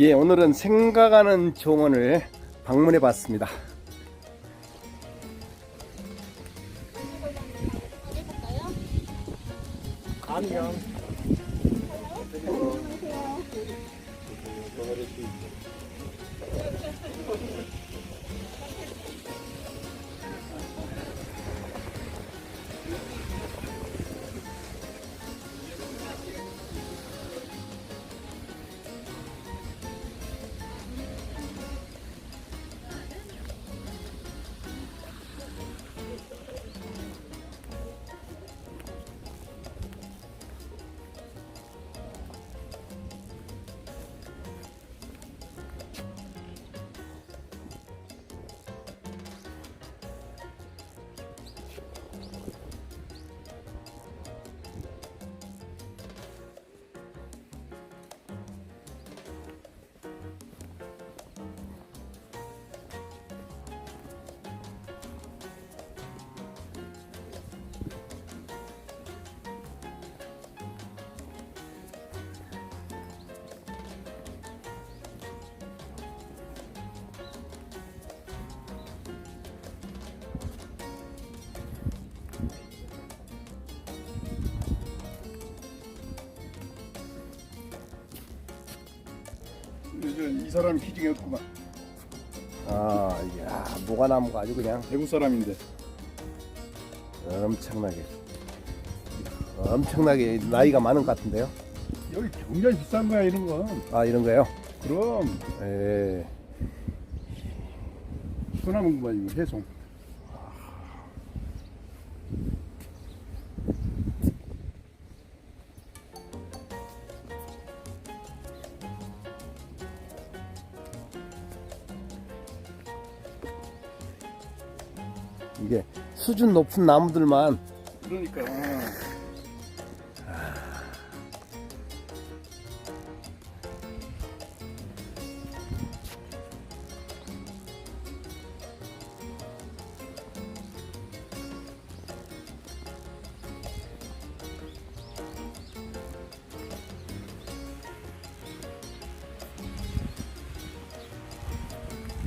예, 오늘은 생각하는 정원을 방문해 봤습니다. 안녕. 요 즘이 사람 희중이었구만. 아, 이야, 무화나무가 아주 그냥 대구 사람인데. 엄청나게 엄청나게 나이가 많은 것 같은데요. 여기 굉장히 비싼 거야 이런 건. 아, 이런 거요? 그럼 예. 소나무구만 이거 해송. 이게 수준 높은 나무들만 그러니까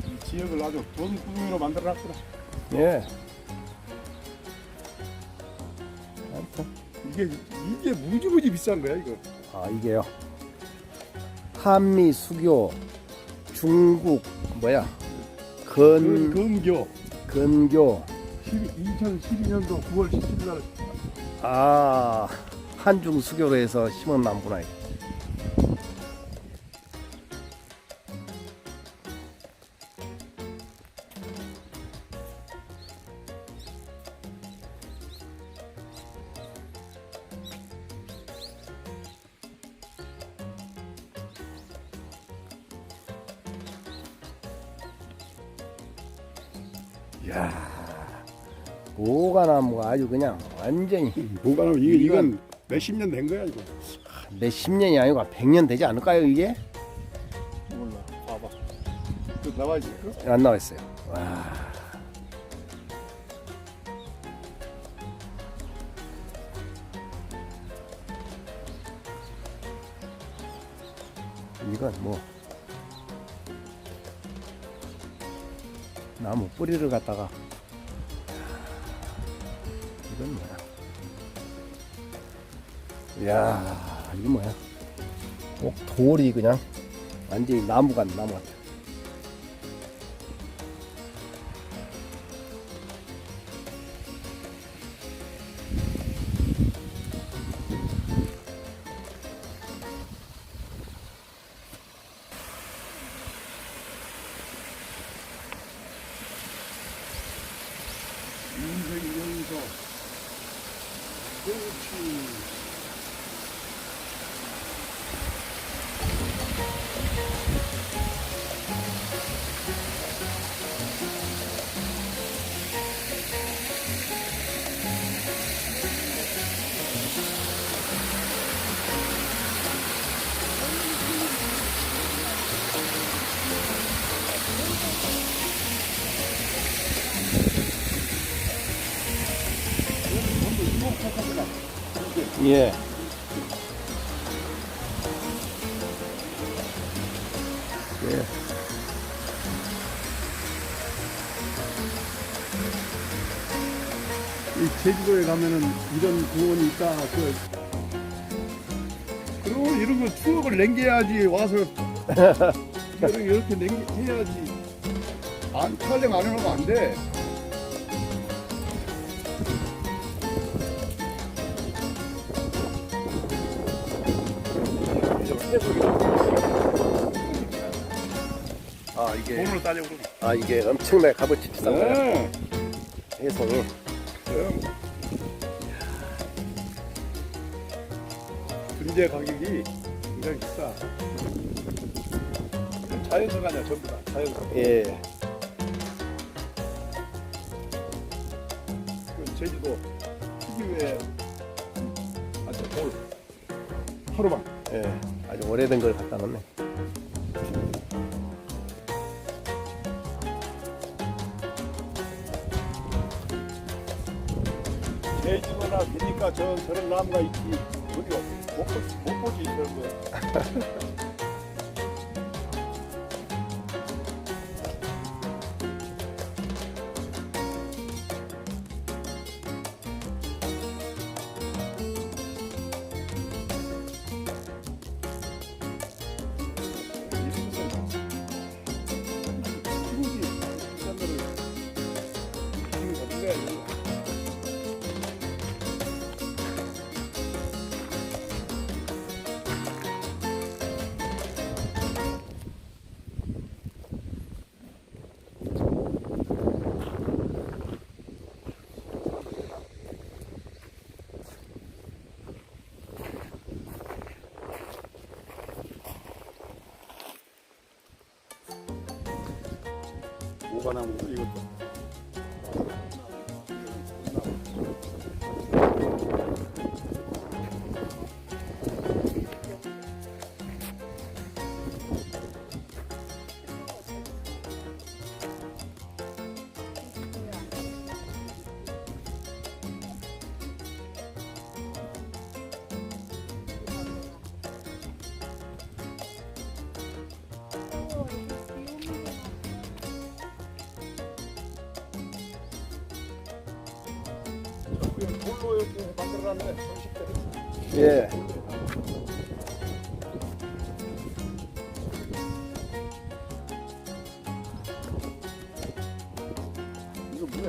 이 지역을 아주 돈 구덩이로 만들어 놨구나. 예. 이게 이게 무지무지 비싼 거야 이거. 아 이게요. 한미 수교 중국 뭐야 그건 금교 건교 2012년도 9월 17일 날 아 한중 수교로 해서 심은 나무구나. 이거. 야, 모가나무가 아주 그냥 완전히 뭐가 나면 이건- 이건 몇십 년 된 거야 이거. 몇십 년이 아니고 100년 되지 않을까요, 이게? 몰라. 봐봐. 그 나와 있을 거? 안 나와 있어요. 뿌리를 갖다가 이건 뭐야? 이야, 이게 뭐야? 꼭 돌이 그냥 완전히 나무가 나무 같아. 예. 예. 이 제주도에 가면은 이런 공원이 있다. 그 그리고 이런 거 추억을 남겨야지 와서 이런 이렇게 남겨 해야지. 안 촬영 안 해놓으면 안 돼. 아 이게 돈으로 따져 그러면. 아 이게 엄청나게 값어치 비싼 거야. 네. 그럼 분재 가격이 굉장히 비싸. 자연석 아니야 전부 다 자연석. 예. 그 제주도 특유의 아주 돌 하루만. 예. 아주 오래된 걸 갖다 놓네. 제주도나 되니까 저 저런 나무가 있지. 우리가 못, 보- 못 보지 저런 거. 뭐가 나무 이것도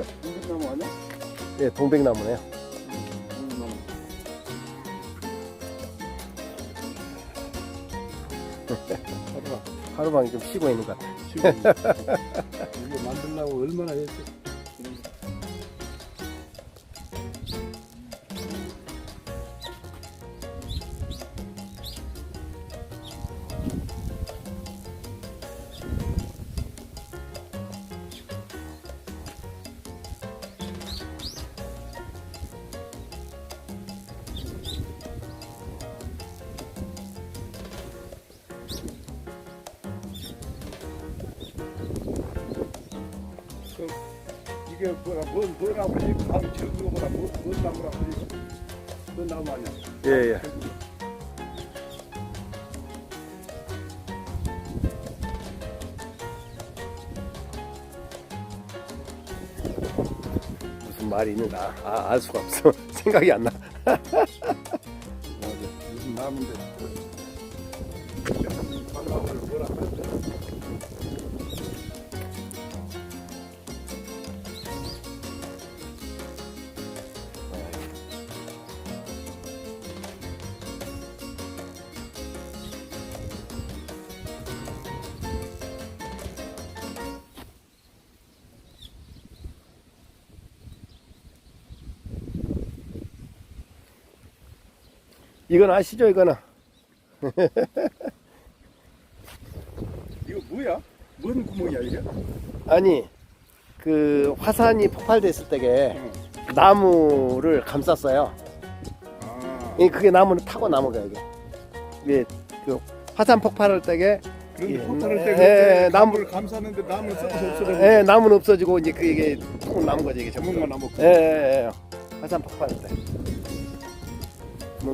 동백나무 아니야? 예, 동백나무네요. 동백나무 하루가 하루방이 좀 쉬고 있는 것 같아. 지금 이거 만들려고 얼마나 했지? 이게 뭐라 뭔 뭐라 그러지? 바로 저거 뭐라 뭔, 뭔 나무라 그러지? 뭔 나무 아니야? 예, 예. 무슨 말이 있는가? 아, 알 수가 없어. 생각이 안 나. 이건 아시죠, 이거는? 이거 뭐야? 뭔 구멍이야 이게? 아니, 그 화산이 폭발됐을 때게 어. 나무를 감쌌어요. 아. 이 그게 나무는 타고 거야, 이게. 이게 그 화산 폭발할 때게 그런데 예, 폭발할 예, 때 예, 그때 나무- 나무를 감쌌는데 나무는 썩어서 없어져. 예, 나무는 없어지고 이제 그 이게 타고 남은 거지, 이게. 구멍만 남았고. 예, 예, 예. 화산 폭발할 때.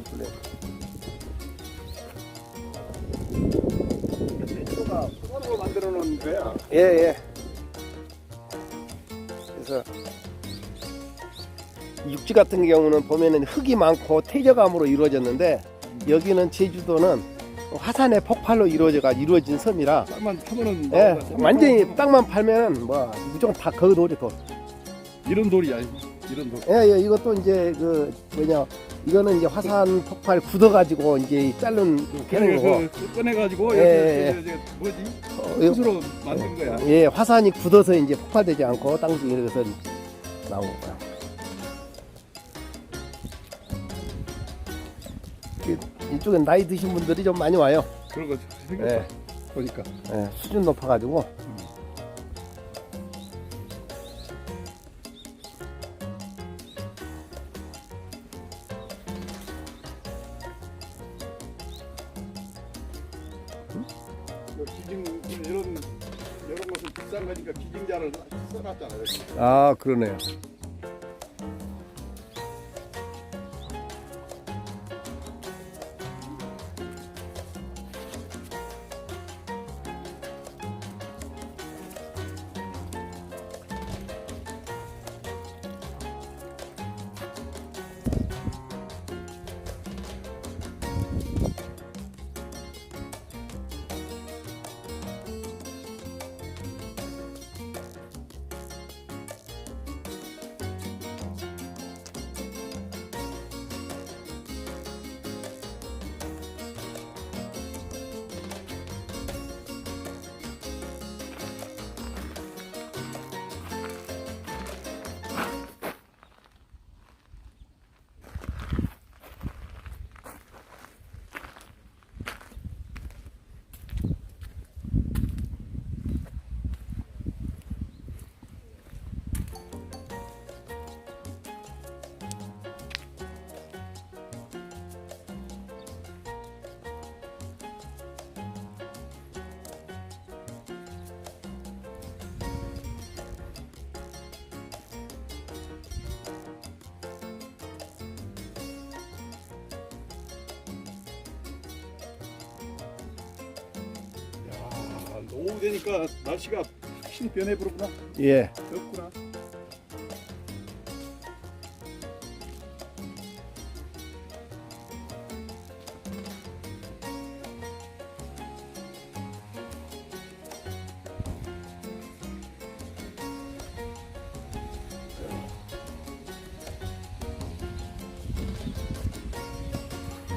뚫려. 제주도가 다 소관으로 만들어 놓은 거야. 예, 예. 그래서 육지 같은 경우는 보면은 흙이 많고 퇴적암으로 이루어졌는데 여기는 제주도는 화산의 폭발로 이루어져가 이루어진 섬이라 땅만 파면은 예, 완전히 땅만 팔면 뭐 무조건 다그 돌이 돌. 이런 돌이야. 이런 돌. 예, 예, 이것도 이제 그 뭐냐 이거는 이제 화산 폭발 굳어가지고 이제 자른 캐는 거고. 그, 꺼내가지고 예, 이렇게 저기 뭐지? 어, 이- 스스로 만든 거야. 예, 화산이 굳어서 이제 폭발되지 않고 땅속에 이래서 나온 거야. 이- 이쪽엔 나이 드신 분들이 좀 많이 와요. 그런 거 생겼다. 예, 보니까. 예, 수준 높아가지고. 그 기증 이런 이런 것은 비싼 거니까 기증자를 써놨잖아. 이렇게. 아, 그러네요. 오후 되니까 날씨가 확실히 변해버렸구나. 예. 덥구나.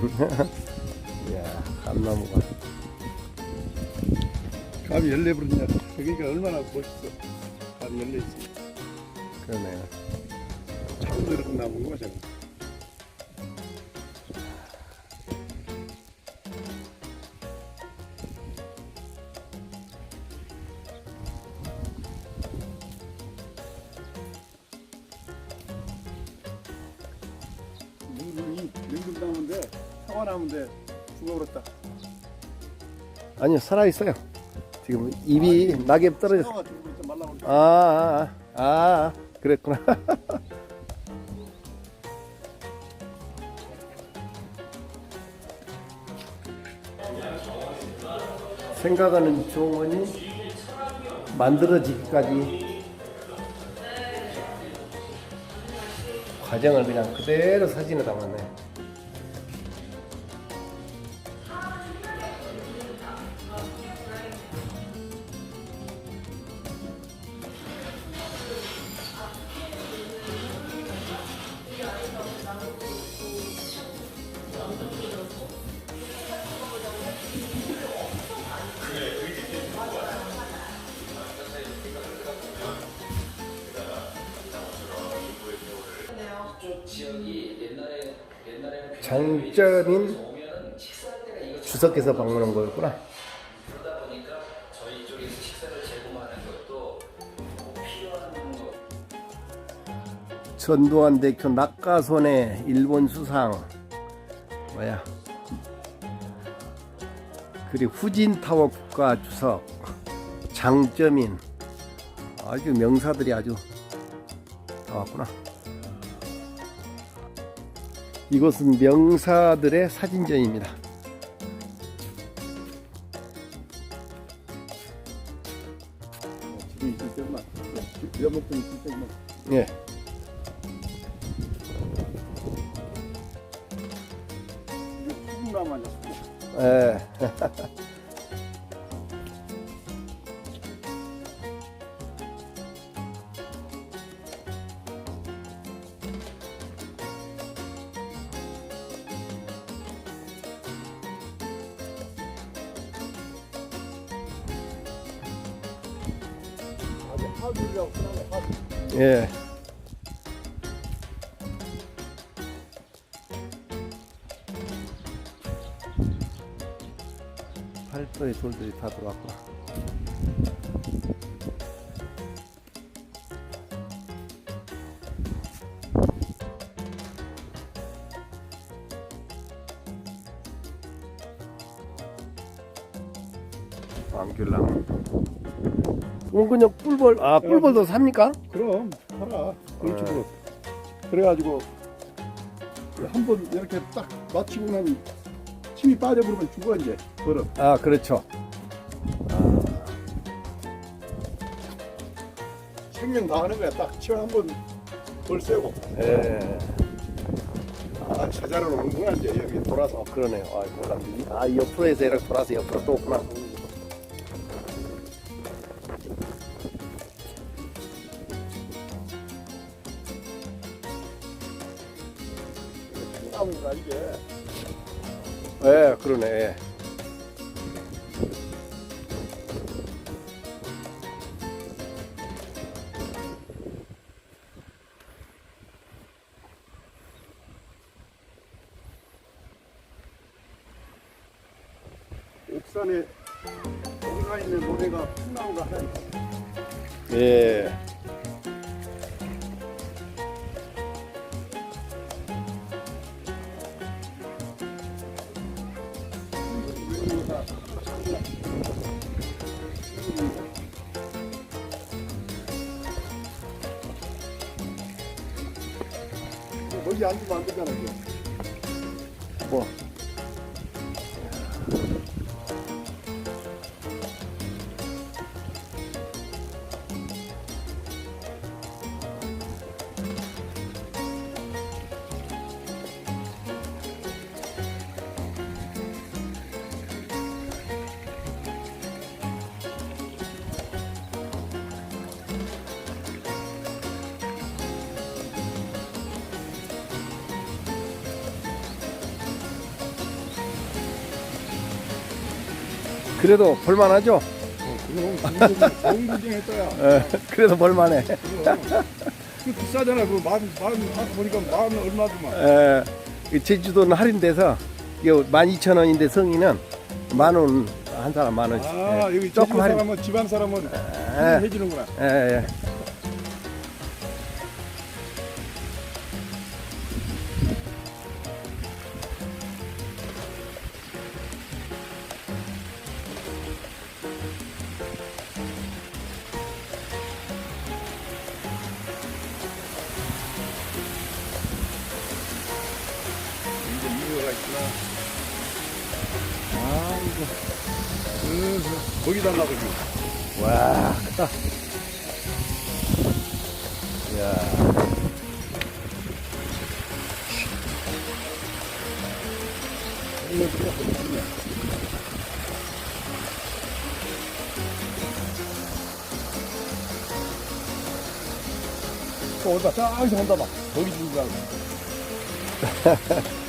이야, 감나무가. 감이 열려버렸냐. 그러니까 얼마나 멋있어. 감이 열려있지. 그러네요. 자꾸 들어나무거 저거. 이 능금나무인데 사과나무인데 죽어버렸다. 아니요, 살아 있어요. 지금 입이 죽어버렸다 말라버렸다. 아, 아, 아, 아, 그랬구나. 생각하는 종원이 만들어지기까지 과정을 그냥 그대로 사진에 담았네. 장점인 주석께서 방문한 거였구나. 전두환 대표 낙가손의 일본 수상 뭐야 그리고 후진타워 국가 주석 장점인 아주 명사들이 아주 다 왔구나. 이곳은 명사들의 사진전입니다. 예. 예. 예. 팔도의 돌들이 다 들어왔구나. 꿀벌, 아, 꿀벌도 삽니까? 그럼 팔아 그런 식으로 그래가지고 한 번 이렇게 딱 맞추고 나면 침이 빠져버리면 죽어 이제 버릇 아, 그렇죠. 생명 다 하는 거야 딱침 한번벌 쐬고 예. 아 찾아러 오는구나 이제 여기 돌아서 어, 그러네요. 아, 몰랐네. 아, 옆으로 해서 이렇게 돌아서 옆으로 또 오구나. 그러네. 예. 옥산에 옥산 있는 모래가 풍나무가 하나 있어 예. 거기 앉 그래도 볼만하죠? 어, 그럼 좋은 좋은 구경 했어야 예, 그래도 볼만해. 그 비싸잖아 그 만만 보니까 만 얼마더만 예, 이 제주도는 할인돼서 12,000원인데 성인은 만원 한 사람 만 원씩. 아 예, 여기 제주 조금 할인. 사람은 지방 사람은 예, 해주는구나 예, 예. 있구나 아 이거 그 거기다 놔두고 와, 크다. 이야. 또 어디다 쫙 온다 봐 거기. 제주도에 지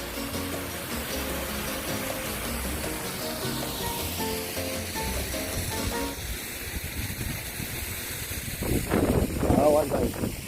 금도 말을